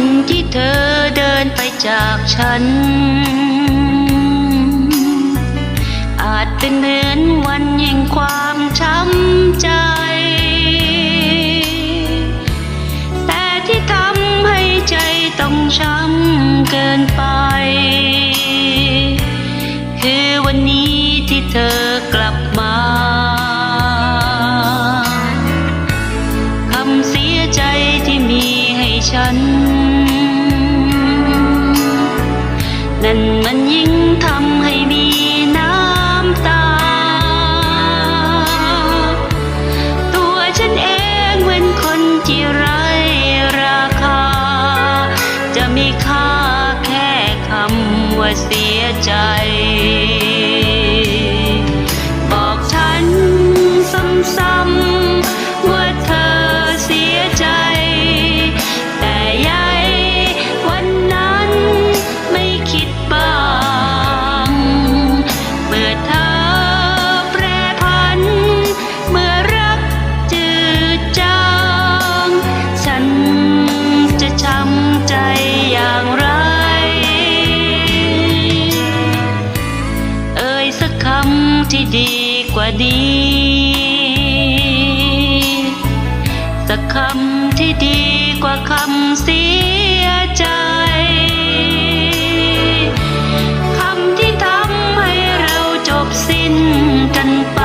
วันที่เธอเดินไปจากฉัน อาจเป็นเหมือนวันแห่งความช้ำใจ แต่ที่ทำให้ใจต้องช้ำเกินไป คือวันนี้ที่เธอกลับมาคำเสียใจที่มีให้ฉัน นั่นมันยิ่งทำให้มีน้ำตา ตัวฉันเองเป็นคนที่ไร้ราคา จะมีค่าแค่คำว่าเสียใจ ที่ดีกว่าดี สักคำที่ดีกว่าคำเสียใจคำที่ทำให้เราจบสิ้นกันไป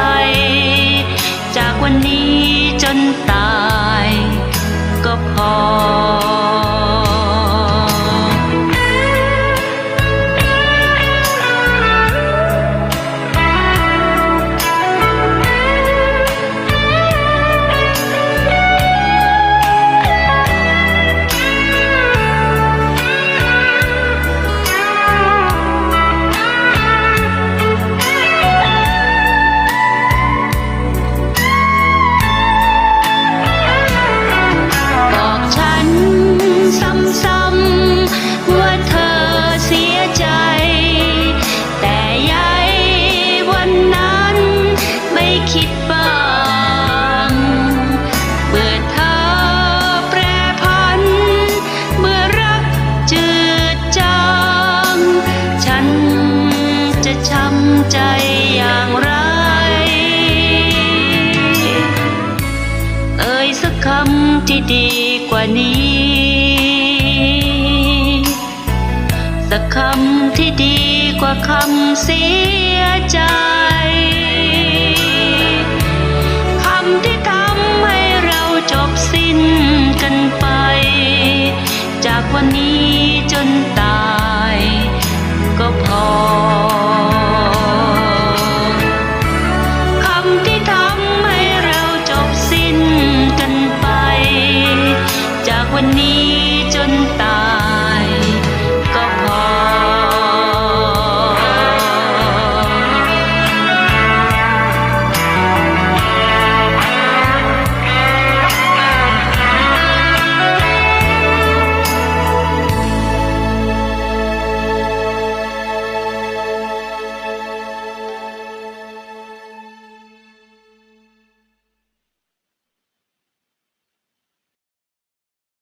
ที่ดีกว่านี้ สักคำที่ดีกว่าคำเสียใจคำที่ทำให้เราจบสิ้นกันไป จากวันนี้จนตาย ก็พอ ใ